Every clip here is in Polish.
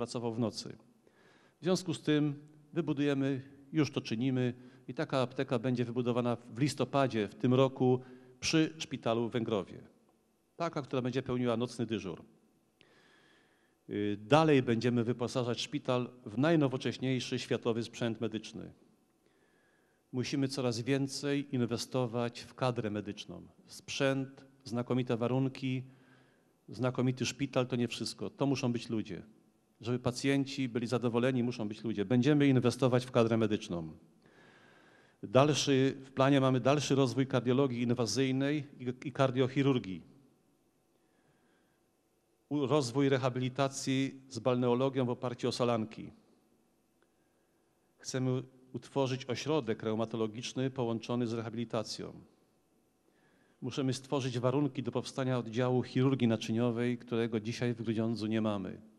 pracował w nocy. W związku z tym wybudujemy, już to czynimy i taka apteka będzie wybudowana w listopadzie w tym roku przy szpitalu w Węgrowie. Taka, która będzie pełniła nocny dyżur. Y, Dalej będziemy wyposażać szpital w najnowocześniejszy światowy sprzęt medyczny. Musimy coraz więcej inwestować w kadrę medyczną. Sprzęt, znakomite warunki, znakomity szpital to nie wszystko. To muszą być ludzie. Żeby pacjenci byli zadowoleni, muszą być ludzie. Będziemy inwestować w kadrę medyczną. Dalszy, w planie mamy dalszy rozwój kardiologii inwazyjnej i, kardiochirurgii. Rozwój rehabilitacji z balneologią w oparciu o solanki. Chcemy utworzyć ośrodek reumatologiczny połączony z rehabilitacją. Musimy stworzyć warunki do powstania oddziału chirurgii naczyniowej, którego dzisiaj w Grudziądzu nie mamy.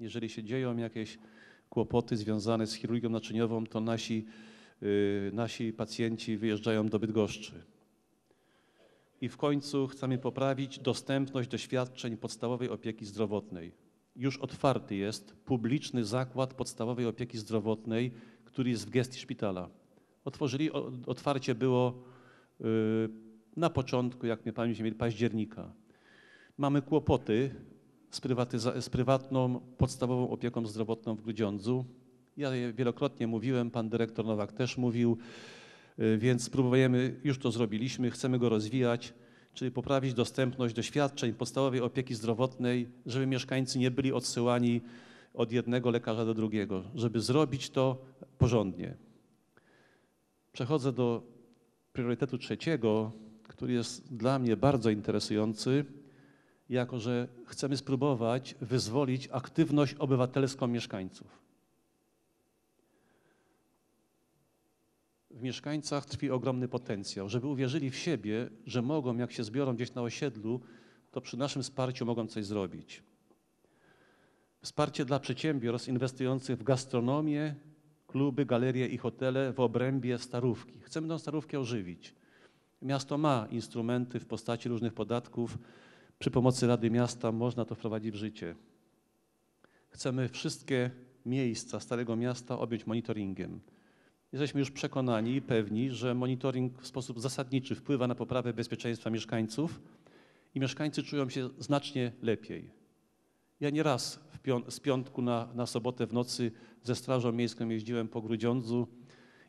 Jeżeli się dzieją jakieś kłopoty związane z chirurgią naczyniową, to nasi, yy, nasi pacjenci wyjeżdżają do Bydgoszczy. I w końcu chcemy poprawić dostępność do świadczeń podstawowej opieki zdrowotnej. Już otwarty jest publiczny zakład podstawowej opieki zdrowotnej, który jest w gestii szpitala. Otworzyli, otwarcie było yy, na początku, jak mnie pamięć października. Mamy kłopoty z, z prywatną podstawową opieką zdrowotną w Grudziądzu. Ja wielokrotnie mówiłem, pan dyrektor Nowak też mówił, y, więc próbujemy, już to zrobiliśmy, chcemy go rozwijać, czyli poprawić dostępność do świadczeń podstawowej opieki zdrowotnej, żeby mieszkańcy nie byli odsyłani od jednego lekarza do drugiego, żeby zrobić to porządnie. Przechodzę do priorytetu trzeciego, który jest dla mnie bardzo interesujący, jako że chcemy spróbować wyzwolić aktywność obywatelską mieszkańców. W mieszkańcach tkwi ogromny potencjał, żeby uwierzyli w siebie, że mogą, jak się zbiorą gdzieś na osiedlu, to przy naszym wsparciu mogą coś zrobić. Wsparcie dla przedsiębiorstw inwestujących w gastronomię, kluby, galerie i hotele w obrębie Starówki. Chcemy tę Starówkę ożywić. Miasto ma instrumenty w postaci różnych podatków. Przy pomocy Rady Miasta można to wprowadzić w życie. Chcemy wszystkie miejsca Starego Miasta objąć monitoringiem. Jesteśmy już przekonani i pewni, że monitoring w sposób zasadniczy wpływa na poprawę bezpieczeństwa mieszkańców i mieszkańcy czują się znacznie lepiej. Ja nieraz z piątku na, na sobotę w nocy ze Strażą Miejską jeździłem po Grudziądzu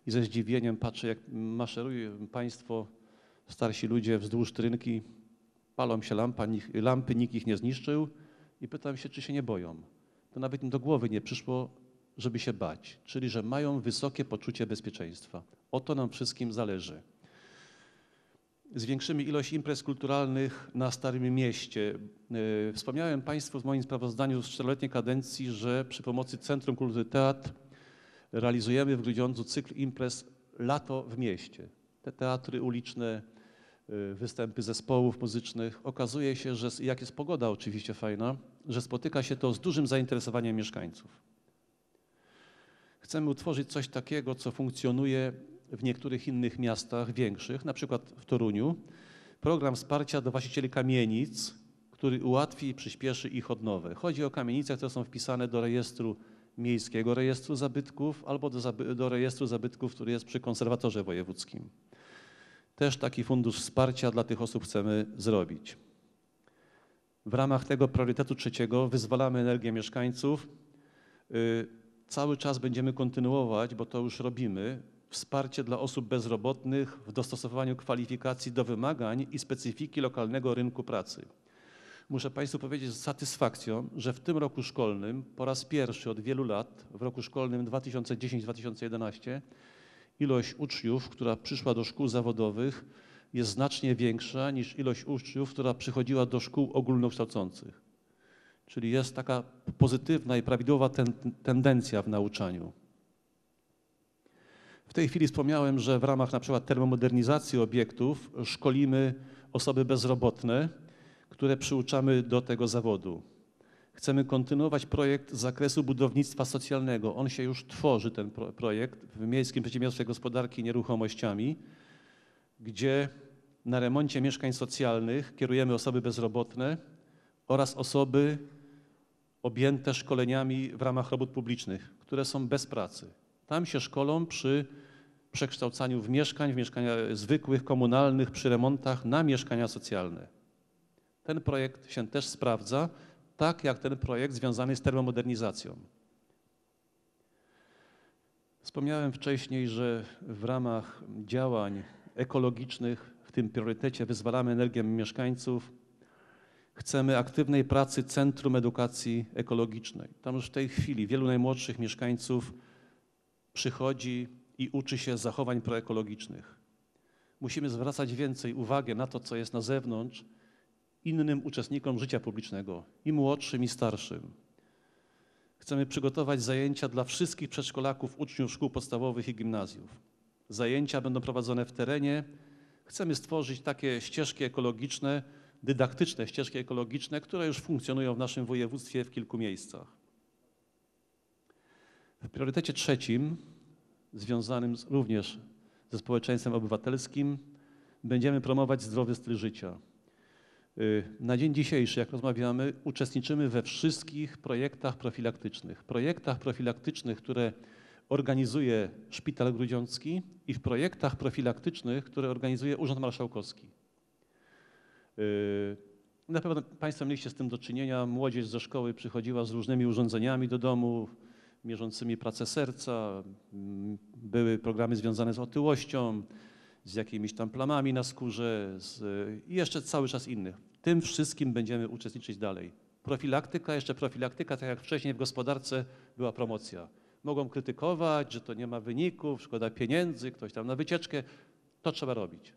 i ze zdziwieniem patrzę, jak maszerują państwo, starsi ludzie wzdłuż trynki, palą się lampa, lampy, nikt ich nie zniszczył i pytam się, czy się nie boją. To nawet im do głowy nie przyszło, żeby się bać, czyli że mają wysokie poczucie bezpieczeństwa. O to nam wszystkim zależy. Zwiększymy ilość imprez kulturalnych na Starym Mieście. E, Wspomniałem Państwu w moim sprawozdaniu z czteroletniej kadencji, że przy pomocy Centrum Kultury Teatr realizujemy w Grudziądzu cykl imprez Lato w mieście. Te teatry uliczne, występy zespołów muzycznych. Okazuje się, że jak jest pogoda oczywiście fajna, że spotyka się to z dużym zainteresowaniem mieszkańców. Chcemy utworzyć coś takiego, co funkcjonuje w niektórych innych miastach większych, na przykład w Toruniu. Program wsparcia do właścicieli kamienic, który ułatwi i przyspieszy ich odnowę. Chodzi o kamienice, które są wpisane do rejestru miejskiego rejestru zabytków albo do, zaby- do rejestru zabytków, który jest przy konserwatorze wojewódzkim. Też taki fundusz wsparcia dla tych osób chcemy zrobić. W ramach tego priorytetu trzeciego wyzwalamy energię mieszkańców. Y, Cały czas będziemy kontynuować, bo to już robimy, wsparcie dla osób bezrobotnych w dostosowaniu kwalifikacji do wymagań i specyfiki lokalnego rynku pracy. Muszę Państwu powiedzieć z satysfakcją, że w tym roku szkolnym po raz pierwszy od wielu lat, w roku szkolnym 2010-2011, ilość uczniów, która przyszła do szkół zawodowych, jest znacznie większa niż ilość uczniów, która przychodziła do szkół ogólnokształcących. Czyli jest taka pozytywna i prawidłowa ten, tendencja w nauczaniu. W tej chwili wspomniałem, że w ramach na przykład termomodernizacji obiektów szkolimy osoby bezrobotne, które przyuczamy do tego zawodu. Chcemy kontynuować projekt z zakresu budownictwa socjalnego. On się już tworzy, ten pro- projekt, w Miejskim Przedsiębiorstwie Gospodarki Nieruchomościami, gdzie na remoncie mieszkań socjalnych kierujemy osoby bezrobotne oraz osoby objęte szkoleniami w ramach robót publicznych, które są bez pracy. Tam się szkolą przy przekształcaniu w mieszkań, w mieszkania zwykłych, komunalnych, przy remontach na mieszkania socjalne. Ten projekt się też sprawdza, tak jak ten projekt związany z termomodernizacją. Wspomniałem wcześniej, że w ramach działań ekologicznych, w tym priorytecie wyzwalamy energię mieszkańców, chcemy aktywnej pracy Centrum Edukacji Ekologicznej. Tam już w tej chwili wielu najmłodszych mieszkańców przychodzi i uczy się zachowań proekologicznych. Musimy zwracać więcej uwagi na to, co jest na zewnątrz, innym uczestnikom życia publicznego, i młodszym, i starszym. Chcemy przygotować zajęcia dla wszystkich przedszkolaków, uczniów szkół podstawowych i gimnazjów. Zajęcia będą prowadzone w terenie. Chcemy stworzyć takie ścieżki ekologiczne, dydaktyczne ścieżki ekologiczne, które już funkcjonują w naszym województwie w kilku miejscach. W priorytecie trzecim, związanym również ze społeczeństwem obywatelskim, będziemy promować zdrowy styl życia. Y, na dzień dzisiejszy, jak rozmawiamy, uczestniczymy we wszystkich projektach profilaktycznych. Projektach profilaktycznych, które organizuje Szpital Grudziącki i w projektach profilaktycznych, które organizuje Urząd Marszałkowski. Y, na pewno Państwo mieliście z tym do czynienia. Młodzież ze szkoły przychodziła z różnymi urządzeniami do domu, mierzącymi pracę serca. Mm, były programy związane z otyłością, z jakimiś tam plamami na skórze z, i jeszcze cały czas innych. Tym wszystkim będziemy uczestniczyć dalej. Profilaktyka, jeszcze profilaktyka, tak jak wcześniej w gospodarce była promocja. Mogą krytykować, że to nie ma wyników, szkoda pieniędzy, ktoś tam na wycieczkę. To trzeba robić.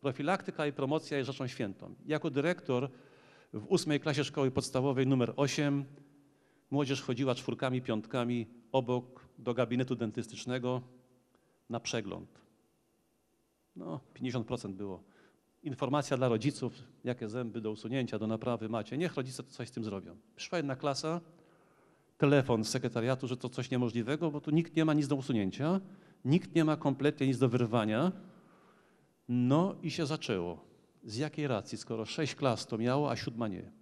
Profilaktyka i promocja jest rzeczą świętą. Jako dyrektor w ósmej klasie szkoły podstawowej numer 8 młodzież chodziła czwórkami, piątkami obok do gabinetu dentystycznego na przegląd. No, 50% było. Informacja dla rodziców, jakie zęby do usunięcia, do naprawy macie. Niech rodzice coś z tym zrobią. Przyszła jedna klasa, telefon z sekretariatu, że to coś niemożliwego, bo tu nikt nie ma nic do usunięcia, nikt nie ma kompletnie nic do wyrwania. No i się zaczęło. Z jakiej racji, skoro sześć klas to miało, a siódma nie?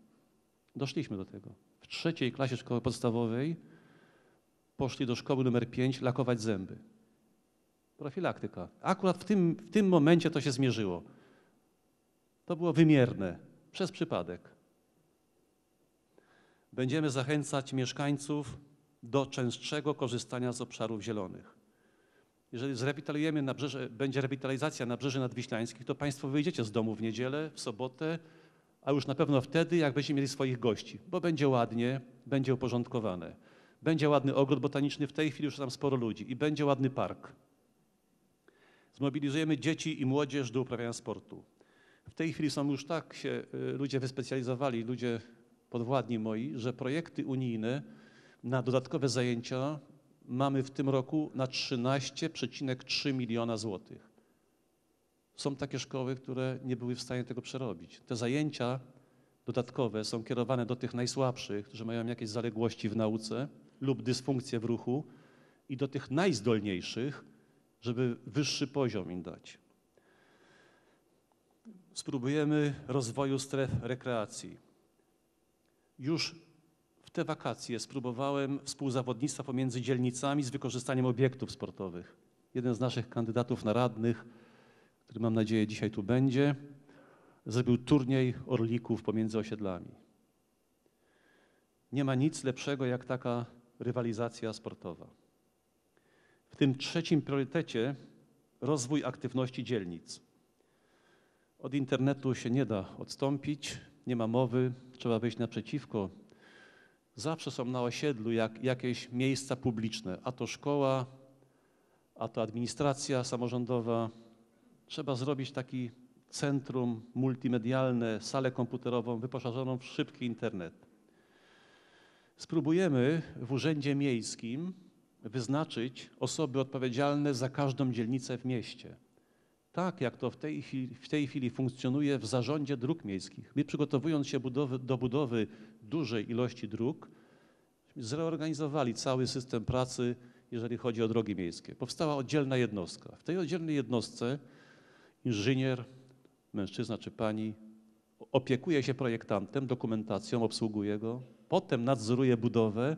Doszliśmy do tego. W trzeciej klasie szkoły podstawowej poszli do szkoły numer pięć lakować zęby. Profilaktyka. Akurat w tym, w tym momencie to się zmierzyło. To było wymierne, przez przypadek. Będziemy zachęcać mieszkańców do częstszego korzystania z obszarów zielonych. Jeżeli zrewitalizujemy nabrzeże, będzie rewitalizacja nabrzeży nadwiślańskich, to Państwo wyjdziecie z domu w niedzielę, w sobotę, a już na pewno wtedy, jak będziecie mieli swoich gości, bo będzie ładnie, będzie uporządkowane. Będzie ładny ogród botaniczny, w tej chwili już tam sporo ludzi i będzie ładny park. Zmobilizujemy dzieci i młodzież do uprawiania sportu. W tej chwili są już tak się y, ludzie wyspecjalizowali, ludzie podwładni moi, że projekty unijne na dodatkowe zajęcia mamy w tym roku na 13,3 miliona złotych. Są takie szkoły, które nie były w stanie tego przerobić. Te zajęcia dodatkowe są kierowane do tych najsłabszych, którzy mają jakieś zaległości w nauce lub dysfunkcje w ruchu i do tych najzdolniejszych, żeby wyższy poziom im dać. Spróbujemy rozwoju stref rekreacji. Już w te wakacje spróbowałem współzawodnictwa pomiędzy dzielnicami z wykorzystaniem obiektów sportowych. Jeden z naszych kandydatów na radnych, który mam nadzieję dzisiaj tu będzie, zrobił turniej orlików pomiędzy osiedlami. Nie ma nic lepszego jak taka rywalizacja sportowa. Tym trzecim priorytecie rozwój aktywności dzielnic. Od internetu się nie da odstąpić, nie ma mowy, trzeba wyjść naprzeciwko. Zawsze są na osiedlu jak, jakieś miejsca publiczne, a to szkoła, a to administracja samorządowa. Trzeba zrobić taki centrum multimedialne, salę komputerową wyposażoną w szybki internet. Spróbujemy w Urzędzie Miejskim wyznaczyć osoby odpowiedzialne za każdą dzielnicę w mieście. Tak jak to w tej, chwili, w tej chwili funkcjonuje w zarządzie dróg miejskich. My przygotowując się budowy, do budowy dużej ilości dróg, zreorganizowali cały system pracy, jeżeli chodzi o drogi miejskie. Powstała oddzielna jednostka. W tej oddzielnej jednostce inżynier, mężczyzna czy pani opiekuje się projektantem, dokumentacją, obsługuje go, potem nadzoruje budowę